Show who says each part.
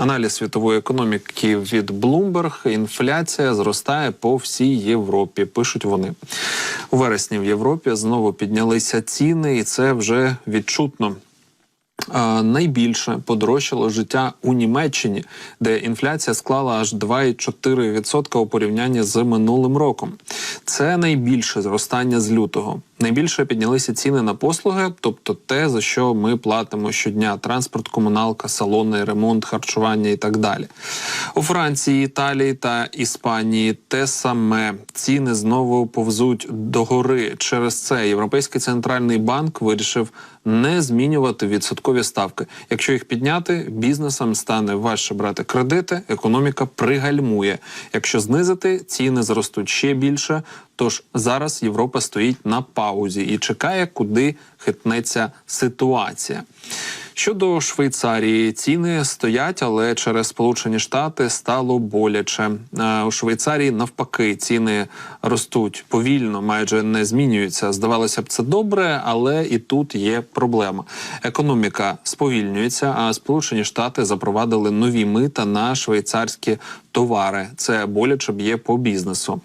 Speaker 1: Аналіз світової економіки від Bloomberg. Інфляція зростає по всій Європі. Пишуть вони у вересні в Європі знову піднялися ціни, і це вже відчутно. Найбільше подорожчало життя у Німеччині, де інфляція склала аж 2,4% у порівнянні з минулим роком. Це найбільше зростання з лютого. Найбільше піднялися ціни на послуги, тобто те, за що ми платимо щодня: транспорт, комуналка, салони, ремонт, харчування і так далі. У Франції, Італії та Іспанії те саме ціни знову повзуть догори. Через це Європейський центральний банк вирішив не змінювати відсоткові ставки. Якщо їх підняти, бізнесам стане важче брати кредити, економіка пригальмує. Якщо знизити, ціни зростуть ще більше. Тож зараз Європа стоїть на паузі і чекає, куди хитнеться ситуація. Щодо Швейцарії, ціни стоять, але через Сполучені Штати стало боляче. Е, У Швейцарії навпаки ціни ростуть повільно, майже не змінюються. Здавалося б, це добре, але і тут є проблема. Економіка сповільнюється, а Сполучені Штати запровадили нові мита на швейцарські товари. Це боляче б'є по бізнесу.